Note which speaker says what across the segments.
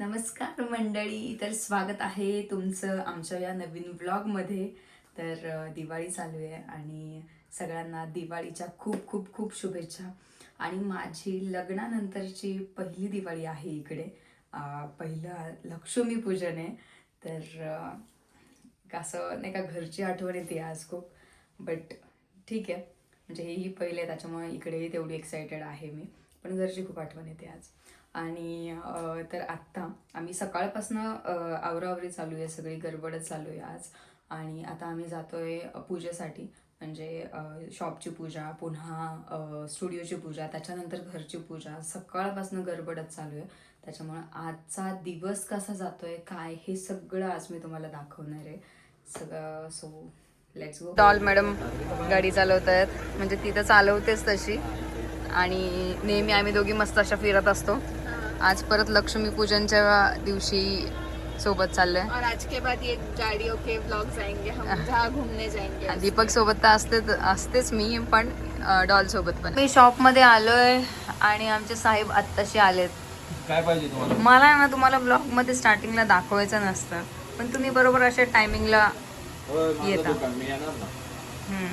Speaker 1: नमस्कार मंडळी तर स्वागत आहे तुमचं आमच्या या नवीन व्लॉगमध्ये. तर दिवाळी चालू आहे आणि सगळ्यांना दिवाळीच्या खूप खूप खूप शुभेच्छा. आणि माझी लग्नानंतरची पहिली दिवाळी आहे इकडे. पहिलं लक्ष्मीपूजन आहे. तर अ, असं नाही का घरची आठवण येते आज खूप. बट ठीक आहे. म्हणजे हेही पहिले त्याच्यामुळे इकडेही तेवढी एक्सायटेड आहे मी. पण घरची खूप आठवण येते आज. आणि तर आत्ता आम्ही सकाळपासून आवरावरी चालू आहे सगळी गडबडच चालू आहे आज. आणि आता आम्ही जातो आहे पूजेसाठी. म्हणजे शॉपची पूजा पुन्हा स्टुडिओची पूजा त्याच्यानंतर घरची पूजा. सकाळपासून गडबडच चालू आहे. त्याच्यामुळं आजचा दिवस कसा जातो आहे काय हे सगळं आज मी तुम्हाला दाखवणार आहे. सगळं so let's go doll madam गाडी चालवत आहेत म्हणजे ती तर चालवतेच तशी. आणि नेहमी आम्ही दोघी मस्त अशा फिरत असतो. आज परत लक्ष्मीपूजनच्या दिवशी सोबत चाललोय.
Speaker 2: और आज के बाद ये गाड़ियों के व्लॉग्स आएंगे हम जहाँ घूमने जाएंगे
Speaker 1: दीपक सोबत तर असते असतेच मी पण डॉल सोबत पण. मी शॉपमध्ये आलोय आणि आमचे साहेब आत्ताशी आलेत.
Speaker 3: काय पाहिजे तुम्हाला?
Speaker 1: मला ना तुम्हाला ब्लॉगमध्ये स्टार्टिंगला दाखवायचं नसतं. पण तुम्ही बरोबर अशा टायमिंगला
Speaker 3: माझं
Speaker 1: येता.
Speaker 3: दुकान, मी येणार ना.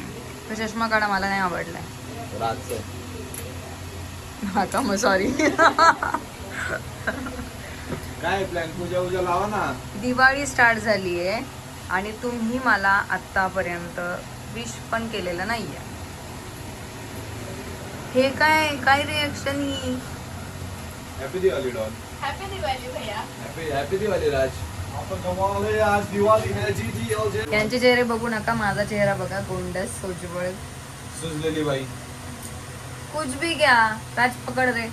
Speaker 1: तो चष्मा काढा मला नाही आवडलाय. हा का मग सॉरी
Speaker 3: काय प्लॅन पूजा उजा लावा ना.
Speaker 1: दिवाळी स्टार्ट झाली आहे आणि तुम्ही मला आत्तापर्यंत विश पण केलेलं नाहीये. हे काय काय रिएक्शन ही?
Speaker 3: Happy Diwali don
Speaker 2: happy Diwali भैया.
Speaker 3: हॅपी हॅपी दिवाळी राज आपण कमावले आज दिवाळी. है जी जी एल जे
Speaker 1: यांचे चेहरे बघू नका माझा चेहरा बघा गोंडस सोजवळ
Speaker 3: सुजलेली बाई.
Speaker 1: कुछ भी घ्या राज पकड रे।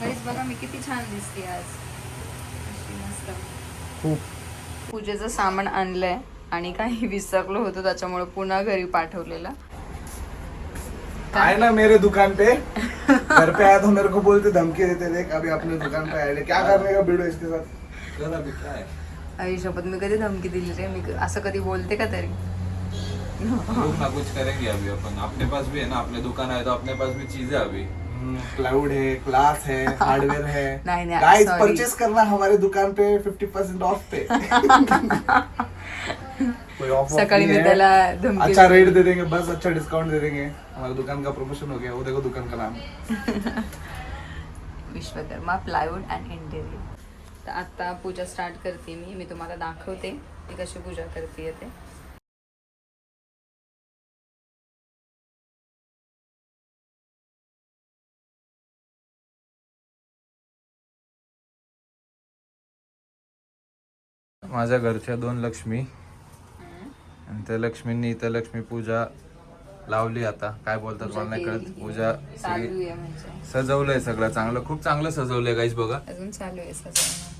Speaker 1: गाईस बघा मी किती छान दिसते आज. अशी मस्त.
Speaker 3: खूप.
Speaker 1: पूजेचं सामान आणलंय आणि काही विसरलो होतो त्याच्यामुळे पुन्हा घरी पाठवलेलं.
Speaker 4: आए ना मेरे दुकान पे? घर पे आया तो मेरे को बोलते धमकी देते देख अभी अपने दुकान पे आए क्या करने का वीडियो इसके साथ?
Speaker 3: काय
Speaker 1: आई शपथ मी कधी धमकी दिली रे? मी असं कधी बोलते का तरी?
Speaker 3: कुछ ना कुछ करेंगे अभी अपन। अपने पास भी है ना अपने दुकान है तो अपने पास भी चीजें अभी।
Speaker 4: क्लाउड है क्लास है हार्डवेयर है।
Speaker 1: नहीं, नहीं,
Speaker 4: गाइस
Speaker 1: sorry.
Speaker 4: परचेस करना हमारे दुकान पे 50% परसेंट ऑफ पे। कोई
Speaker 1: सकाळी मी त्याला धमकी
Speaker 4: अच्छा. रेट दे देंगे बस अच्छा डिस्काउंट दे देंगे। हमारे दुकान का प्रमोशन हो गया वो देखो दुकान का नाम।
Speaker 1: विश्वकर्मा प्लायवूड अँड इंटेरियर तर आता पूजा स्टार्ट करते मी मी तुम्हाला दाखवते मी कशी पूजा करते ते
Speaker 3: माझ्या घरच्या दोन लक्ष्मी. आणि त्या लक्ष्मींनी इथं लक्ष्मी पूजा लावली आता. काय बोलतात मला नाही कळत. पूजा सगळी
Speaker 1: म्हणजे.
Speaker 3: सजवलंय सगळं चांगलं. खूप चांगलं सजवलंय गाईस बघा.
Speaker 1: अजून चालू आहे सजवणं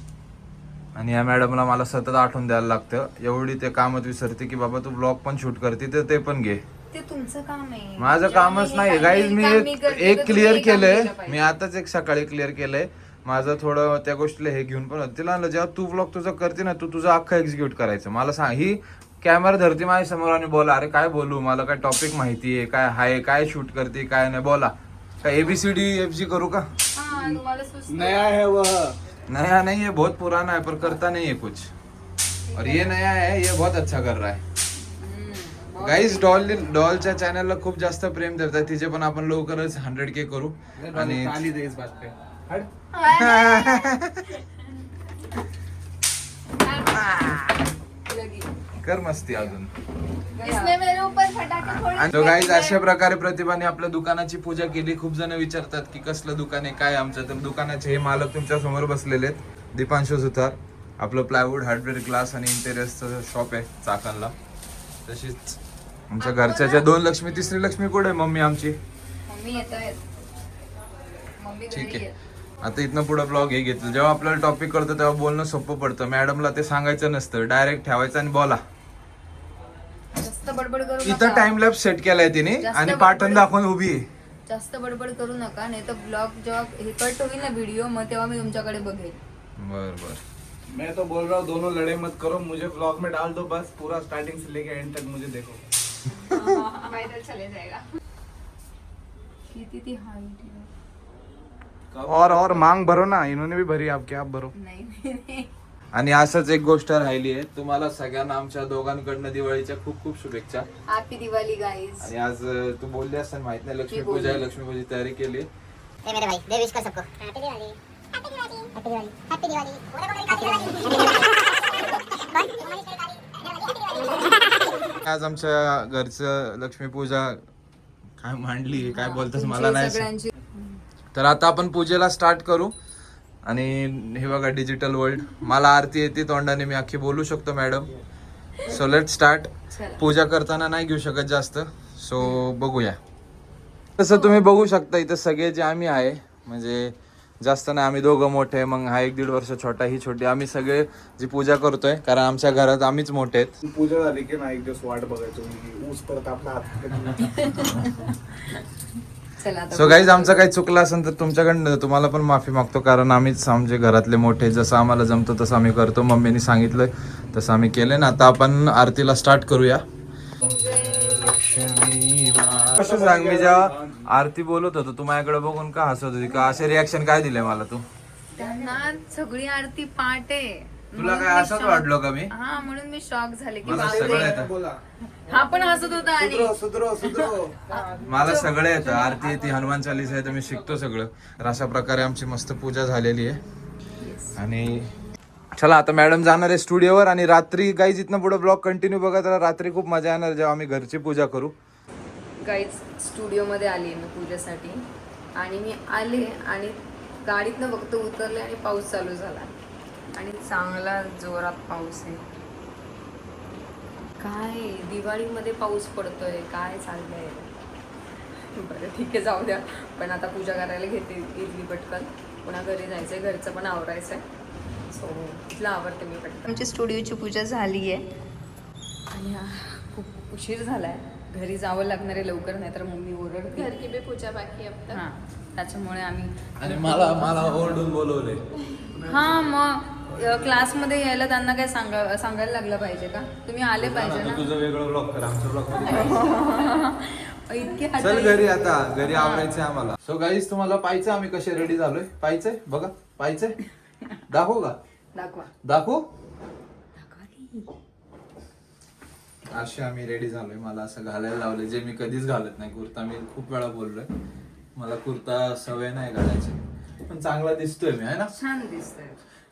Speaker 3: आणि या मॅडमला मला सतत आठवण द्यायला लागतं. एवढी ते कामच विसरते की बाबा तू ब्लॉग पण शूट करते तर ते पण घे.
Speaker 1: ते तुमचं काम आहे.
Speaker 3: माझं
Speaker 1: जेव्हा
Speaker 3: कामच नाही. गाईज मी एक क्लिअर केलंय. मी आताच एक सकाळी क्लिअर केलंय. माझं थोडं त्या गोष्टीला हे घेऊन पण. तिला जेव्हा तू ब्लॉग तुझं करते ना तू तुझं अख्खं एक्झिक्यूट करायचं. मला सांग ही कॅमेरा धरती माझ्यासमोर आणि बोला अरे काय बोलू? मला काय टॉपिक माहिती आहे काय हाय काय शूट करते काय नाही बोला. काय एबीसीडी एफ जी करू का?
Speaker 1: हा.
Speaker 4: नया है वह.
Speaker 3: नया नहीं है बहुत पुराना है पर करता नहीं है कुछ. और ये नया है ये बहुत अच्छा कर रहा है. गाईज डॉल डॉलच्या चॅनलला खूप जास्त प्रेम देतात. तिचे पण आपण लवकरच हंड्रेड के करू. आणि
Speaker 4: ताली दे इस बात पे. हट.
Speaker 3: कर मस्ती अजून.
Speaker 2: इसने मेरे ऊपर फटाके फोड़े
Speaker 3: आणि गाईज अशा प्रकारे प्रतिभाने आपल्या दुकानाची पूजा केली. खूप जण विचारतात की कसलं दुकान आहे काय आमचं? तर दुकानाचे हे मालक तुमच्यासमोर बसलेले आहेत. दीपांशु सुतार. आपलं प्लायवूड हार्डवेअर ग्लास आणि इंटेरियर्सचं शॉप आहे चाकणला. तशीच आमच्या घरच्याच्या दोन लक्ष्मी तिसरी लक्ष्मी कुठे आहे? मम्मी आमची.
Speaker 1: मम्मी मम्मी
Speaker 3: ठीक
Speaker 1: घरी
Speaker 3: आहे. आता इथनं पुढे ब्लॉग हे घेतलं. जेव्हा आपल्याला टॉपिक करतो तेव्हा बोलणं सोपं पडतं. मॅडमला ते सांगायचं नसतं. डायरेक्ट ठेवायचं आणि बोला.
Speaker 1: जास्त बडबड करू
Speaker 3: इथं टाइम लॅब सेट केलाय तिने
Speaker 1: जास्त
Speaker 3: आणि
Speaker 1: बडबड-
Speaker 3: पाटण दाखवून उभी आहे.
Speaker 1: जास्त बडबड करू नका नाही तर ब्लॉग जेव्हा हे कट होईल ना व्हिडिओ मग तेव्हा मी तुमच्याकडे बघेल.
Speaker 3: बर बर.
Speaker 4: मैं तो बोल रहा हूँ दोनों लड़े मत करो मुझे ब्लॉग में डाल दो बस पूरा स्टार्टिंग से लेके एंड तक मुझे देखो।
Speaker 2: वायरल चले जाएगा।
Speaker 1: किती ती हाईट
Speaker 4: और और मांग भरो ना इन्होंने भी भरी आपकी आप भरो?
Speaker 1: नाही नाही, नाही।
Speaker 3: आणि असंच एक गोष्ट राहिली आहे तुम्हाला सगळ्यांना आमच्या दोघांकडनं दिवाळीच्या खूप खूप शुभेच्छा.
Speaker 1: हॅपी दिवाळी गाईज
Speaker 3: आणि आज तू बोलली असेल माहीत नाही लक्ष्मी पूजा लक्ष्मी पूजेची तयारी केली.
Speaker 5: ए मेरे भाई दे विश कर सबको happy Diwali happy Diwali happy Diwali happy Diwali
Speaker 3: आज आमच्या घरचं लक्ष्मी पूजा काय मांडली काय बोलतस मला नाही.
Speaker 1: सगळ्यांची
Speaker 3: तर आता आपण पूजेला स्टार्ट करू. आणि हे बघा डिजिटल वर्ल्ड मला आरती येते तोंडाने मी अख्खी बोलू शकतो मॅडम सो लेट स्टार्ट. पूजा करताना नाही घेऊ शकत जास्त. सो बघूया. तसं तुम्ही बघू शकता इथं सगळे जे आम्ही आहे म्हणजे जास्त नाही आम्ही दोघं मोठे मग हा एक दीड वर्ष छोटा ही छोटी. आम्ही सगळे जी पूजा करतोय कारण आमच्या घरात आम्हीच मोठे आहेत.
Speaker 4: पूजा झाली की नाही एक दिवस वाट बघायचो. ऊस परत आपला हात
Speaker 1: चला
Speaker 3: सो गाईज आमचं काही चुकलं असेल तर तुमच्याकडनं तुम्हाला पण माफी मागतो कारण आम्हीच आमचे घरातले मोठे जसं आम्हाला जमतं तसं आम्ही करतो. मम्मीने सांगितलंय तसं आम्ही केलंय. ना आता आपण आरतीला स्टार्ट करूया. कसं सांग मी जेव्हा आरती बोलत होतो तू माझ्याकडे बघून का हसत होती? का असे रिॲक्शन काय दिले मला तू?
Speaker 1: त्यांना सगळी आरती पाठ आहे.
Speaker 3: तुला काय असंच वाटलं का मी?
Speaker 1: हा म्हणून मी शॉक झाले की
Speaker 3: मला
Speaker 1: बापरे.
Speaker 3: सगळं येतं.
Speaker 4: बोला.
Speaker 1: हा पण हसत होता आणि
Speaker 4: सुधरो सुधरो
Speaker 3: मला सगळं येतं. आरती येते हनुमान चालीसा तर मी शिकतो सगळं. तर अशा प्रकारे आमची मस्त पूजा झालेली आहे. आणि चला आता मॅडम जाणार आहे स्टुडिओवर आणि रात्री गाईज इथनं पुढे ब्लॉग कंटिन्यू बघा तर रात्री खूप मजा येणार जेव्हा आम्ही घरची पूजा करू.
Speaker 1: गाईज स्टुडिओमध्ये आली आहे मी पूजेसाठी. आणि मी आले आणि गाडीतनं फक्त उतरले आणि पाऊस चालू झाला. आणि चांगला जोरात पाऊस आहे. काय दिवाळीमध्ये पाऊस पडतोय काय चाललंय? बरं ठीक आहे जाऊ द्या. पण आता पूजा करायला घेते इथली पटकन. पुन्हा घरी जायचंय घरचं पण आवरायचंय. सो इथलं आवडते मी पटकन. आमची स्टुडिओची पूजा झाली आहे आणि खूप उशीर झालाय. घरी जावं लागणार आहे लवकर नाही तर मम्मी ओरडते.
Speaker 2: घर की भी पूजा बाकी है अब तक
Speaker 1: हां त्याच्यामुळे आम्ही
Speaker 3: आणि मला मला ओरडून बोलवले
Speaker 1: हां मग. क्लासमध्ये यायला त्यांना काय सांगा सांगायला लागलं पाहिजे का? तुम्ही आले पाहिजे ना
Speaker 3: तुझं वेगळं ब्लॉग कर आमचं ब्लॉग
Speaker 1: इतके
Speaker 3: चल घरी आता घरी आवरायचंय आम्हाला. सो गाईज तुम्हाला पाहिजे आम्ही कसे रेडी झालोय. पाहिजे बघा पाहिजे दाखवू का?
Speaker 1: दाखवा.
Speaker 3: दाखवू. असे आम्ही रेडी झालोय. मला असं घालायला लावले जे मी कधीच घालत नाही. कुर्ता मी खूप वेळा बोललोय. मला कुर्ता सवय नाही घालायची. पण चांगला दिसतोय मी आहे ना?
Speaker 1: छान दिसतंय.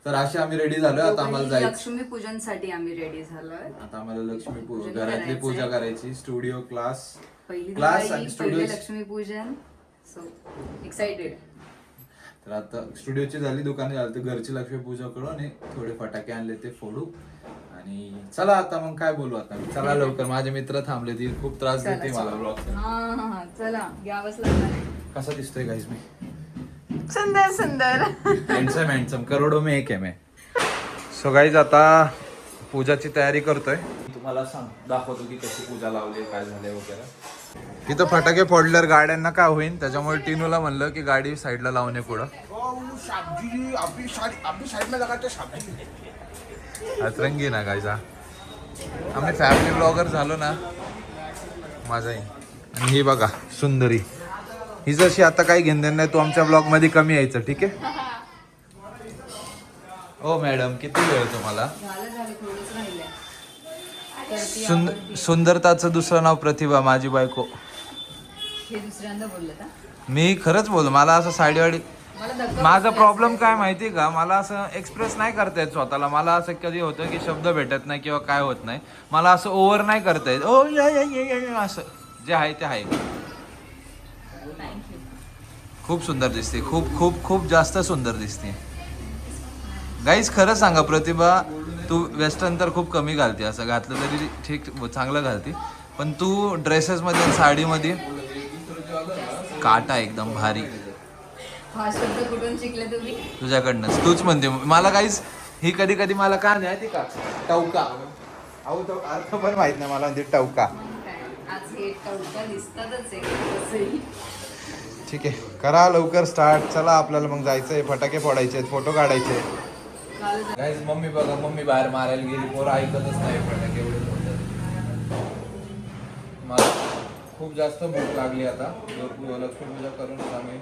Speaker 3: तर असे आम्ही रेडी झालोय. आता आम्हाला जायचं
Speaker 1: लक्ष्मी पूजनसाठी आम्ही रेडी झालोय.
Speaker 3: आता आम्हाला लक्ष्मी पूजा
Speaker 1: पूजन
Speaker 3: घरातली
Speaker 1: करायचंय.
Speaker 3: पूजा करायची. स्टुडिओ क्लास
Speaker 1: पहिली
Speaker 3: क्लास
Speaker 1: दिवाळी
Speaker 3: आणि स्टुडिओ
Speaker 1: लक्ष्मी पूजन सो एक्साइटेड
Speaker 3: तर आता स्टुडिओची झाली दुकाने झाली तर घरची लक्ष्मी पूजा करू आणि थोडे फटाके आणले ते फोडू. आणि चला आता मग काय बोलू आता? मी चला लवकर. माझे मित्र थांबले ती खूप त्रास देते मला ब्लॉग
Speaker 1: हा हा चला घ्यावंच लागणार आहे.
Speaker 3: कसा दिसतोय गाईज मी?
Speaker 1: सुंदर सुंदर.
Speaker 3: हँडसम हँडसम करोडो मे एक आहे मैं सो गाईज आता पूजाची तयारी करतोय. तुम्हाला सांग दाखवतो की कशी पूजा लावली काय झाले वगैरे. तिथं फटाके फोडल्यावर गाड्यांना काय होईल त्याच्यामुळे टिनूला म्हणलं की गाडी साईडला लावणे पुढं. अतरंगी ना गायचा आम्ही फॅमिली ब्लॉगर झालो ना. माझाही. आणि ही बघा सुंदरी. ही जशी आता काही घेणं नाही तू आमच्या ब्लॉगमध्ये कमी यायचं ठीक आहे? ओ मॅडम किती वेळ तुम्हाला?
Speaker 1: झालं झालं थोडंच राहिलंय तर ती
Speaker 3: सुंद सुंदरताचं दुसरं नाव प्रतिभा माझी बायको.
Speaker 1: हे
Speaker 3: मी खरंच बोल मला असं साडीवाडी
Speaker 1: मला धक्का
Speaker 3: माझा प्रॉब्लेम काय माहिती का? मला असं एक्सप्रेस नाही करता येत स्वतःला. मला असं कधी होतं की शब्द भेटत नाही किंवा काय होत नाही. मला असं ओव्हर नाही करता येत. ओ या, या, या, या, या, असं. जे आहे ते आहे.
Speaker 1: थँक्यू
Speaker 3: खूप सुंदर दिसते. खूप खूप खूप जास्त सुंदर दिसते. गाईज खरं सांगा प्रतिभा तू वेस्टर्न तर खूप कमी घालते. असं घातलं तरी ठीक चांगलं घालते. पण तू ड्रेसेसमध्ये साडीमध्ये काटा एकदम भारी. तुझ्याकडनंच. तूच म्हणते. मला काहीच ही कधी कधी मला काय नाही का? टवका. अहो तो अर्थ पण माहीत नाही मला म्हणते टवका. ठीक आहे. करा लवकर स्टार्ट चला आपल्याला मग जायचंय. फटाके फोडायचे फोटो काढायचे गाईज मम्मी बघा मम्मी बाहेर मारायला गेली. पोरं ऐकतच नाही फटाके एवढे फोडतात. मला खूप जास्त भूक लागली आता. लक्ष्मी पूजा करून आम्ही.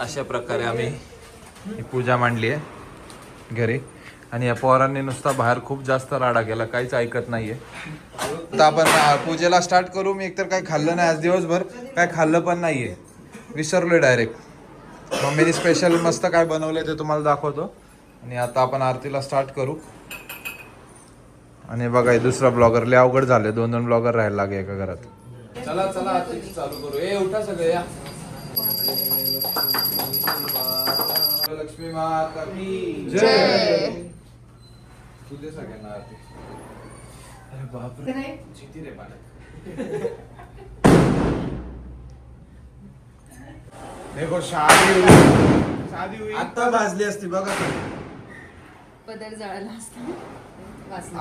Speaker 3: अशा प्रकारे आम्ही पूजा मांडली आहे घरी. आणि या पोरांनी नुसता बाहेर खूप जास्त राडा केला काहीच ऐकत नाहीये. तर आपण पूजेला स्टार्ट करू. मी एकतर काही खाल्लं नाही आज दिवसभर काय खाल्लं पण नाहीये. विसरलोय डायरेक्ट मम्मीने स्पेशल मस्त काय बनवलंय ते तुम्हाला दाखवतो. आणि आता आपण आरतीला स्टार्ट करू. आणि बघा हे दुसरा ब्लॉगर लय अवघड झाले दोन दोन ब्लॉगर राहायला लागे एका घरात. चला चला आरती चालू करू. ए उठा सगळे या. लक्ष्मी माता की
Speaker 2: जय.
Speaker 3: तू दे सगळ्यांना आरती अरे बापरे. जिती रे पाण्यात
Speaker 4: देखो शादी हुई शादी हुई
Speaker 3: आता भाजली असती बघा
Speaker 1: पदर जळाला असता.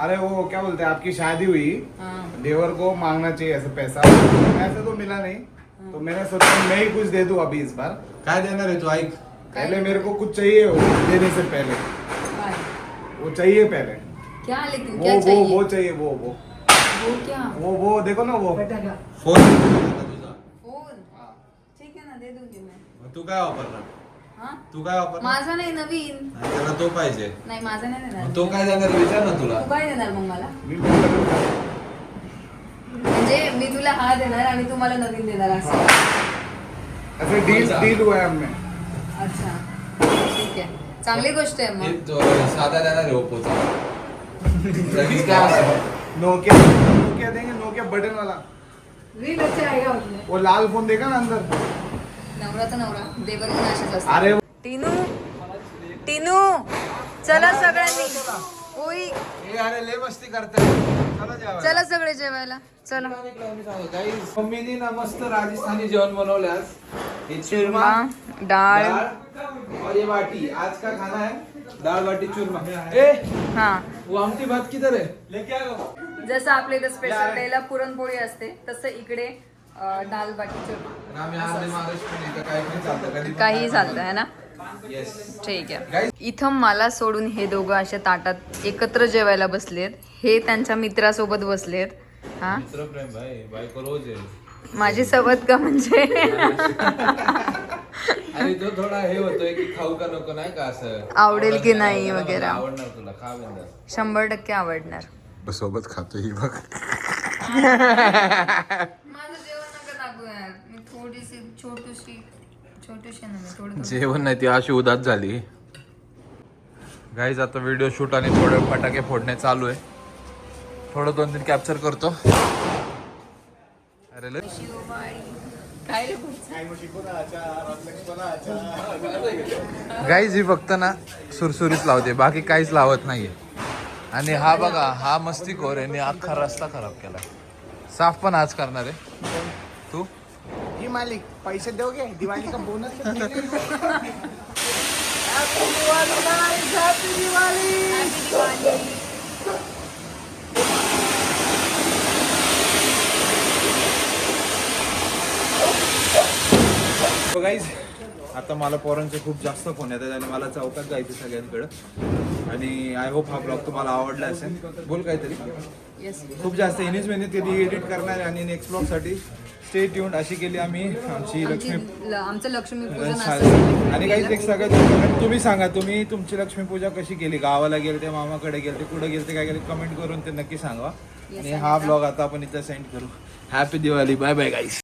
Speaker 4: अरे वो क्या बोलते हैं आपकी शादी हुई.
Speaker 1: हा.
Speaker 4: देवर को मांगना चाहिए ऐसे पैसा. ऐसा तो मिला नहीं. तो मैंने सोचा मैं ही कुछ दे दूं अभी इस बार.
Speaker 3: काय देणार आहे तू ऐक.
Speaker 4: पहले मेरे को कुछ चाहिए हो, देने से पहले? वो चाहिए पहले।
Speaker 1: क्या लेकिन
Speaker 4: वो
Speaker 1: क्या
Speaker 4: वो
Speaker 1: चाहिए?
Speaker 4: वो चाहिए वो वो।
Speaker 1: वो क्या?
Speaker 4: वो वो देखो ना वो।
Speaker 3: फोन
Speaker 1: ठीक आहे ना दे दूंगी मैं।
Speaker 3: तू काय वापरणार?
Speaker 1: हा?
Speaker 3: तू काय वापरणार?
Speaker 1: माझा नाही नवीन.
Speaker 3: त्याला तो पाहिजे.
Speaker 1: नाही माझा नाही देणार.
Speaker 3: मग तो काय देणार? विचार ना तुला.
Speaker 1: तू काय देणार मग मला?
Speaker 4: मी बोलतो
Speaker 1: म्हणजे मी तुला हा देणार आणि तू मला नवीन देणार असं.
Speaker 4: ऐसे डील डील हुआ है हमने
Speaker 1: अच्छा. ठीक आहे. चांगली गोष्ट आहे
Speaker 3: साधा देणार आहे ओप्पोचा लगेच काय असं?
Speaker 4: नोकिया नोकिया देंगे नोकिया बटन वाला.
Speaker 1: रील अच्छे आएगा उसमें
Speaker 4: वो लाल फोन देखा ना अंदर?
Speaker 1: नवरा तर नवरा देवर पण असेच असतात.
Speaker 4: अरे
Speaker 1: टिनू टिनू चला सगळ्यांनी. ओई.
Speaker 3: ए अरे लय मस्ती करते चला जेवायला.
Speaker 1: चला सगळे जेवायला. चला.
Speaker 3: मम्मीनी ना मस्त राजस्थानी जेवण बनवले आज हे चूरमा
Speaker 1: डाळ
Speaker 3: दाल और ये बाटी. आज का खाना है? दाल बाटी चूरमा. ए
Speaker 1: हा.
Speaker 3: वो आमटी भात किधर है? लेके आ
Speaker 1: जसं आपल्या इथं स्पेशल डेला पुरणपोळी असते तसं इकडे अं, दाल बाटी चूरमा.
Speaker 3: काही चालतं.
Speaker 1: है ना?
Speaker 3: येस
Speaker 1: ठीक आहे. इथं मला सोडून हे दोघं अशा ताटात एकत्र जेवायला बसलेत. हे त्यांच्या मित्रासोबत बसलेत. हा?
Speaker 3: मित्र प्रेम भाई. बायको रोज आहे.
Speaker 1: माझी सवत का म्हणजे?
Speaker 3: आणि तो थोडा हे होतोय की खाऊ का नको नाही का असं?
Speaker 1: आवडेल की नाही वगैरे.
Speaker 3: आवडणार तुला खा बिंदास.
Speaker 1: शंभर टक्के आवडणार.
Speaker 3: सोबत खातो ही बघ.
Speaker 1: माझं जेवण नका दाखवू यार. मी थोडीशी छोटीशी छोटीशी ना मी थोडी.
Speaker 3: जेवण नाही ती अशी उदास झाली. गाईज आता व्हिडिओ शूट आणि थोडे फटाके फोडणे चालू आहे. थोडं दोन तीन कॅप्चर करतो. अरे लय- गाईज ही फक्त ना सुरसुरीत लावते. बाकी काहीच लावत नाहीये. आणि हा बघा हा मस्तीखोर आहे अख्खा रस्ता खराब केला साफ पण आज करणार आहे. तू?
Speaker 4: जी मालिक पैसे दोगे दिवाली का बोनस
Speaker 3: गाईज आता मला पोरांचे खूप जास्त फोन येतात आणि मला चौकात जायचं सगळ्यांकडं. आणि आय होप हा ब्लॉग तुम्हाला आवडला असेल. बोल काहीतरी.
Speaker 1: येस
Speaker 3: खूप जास्त इनिच मेहनत केली एडिट करणार आणि नेक्स्ट ब्लॉगसाठी स्टे ट्यून्ड अशी केली आम्ही आमची लक्ष्मी
Speaker 1: आमचं
Speaker 3: आणि काही एक सगळ्यात तुम्ही सांगा तुम्ही तुमची लक्ष्मी पूजा कशी केली? गावाला गेले ते मामाकडे गेले कुठे गेले काय गेले कमेंट करून ते नक्की सांगा. आणि हा ब्लॉग आता आपण इथं सेंड करू. Happy Diwali bye bye guys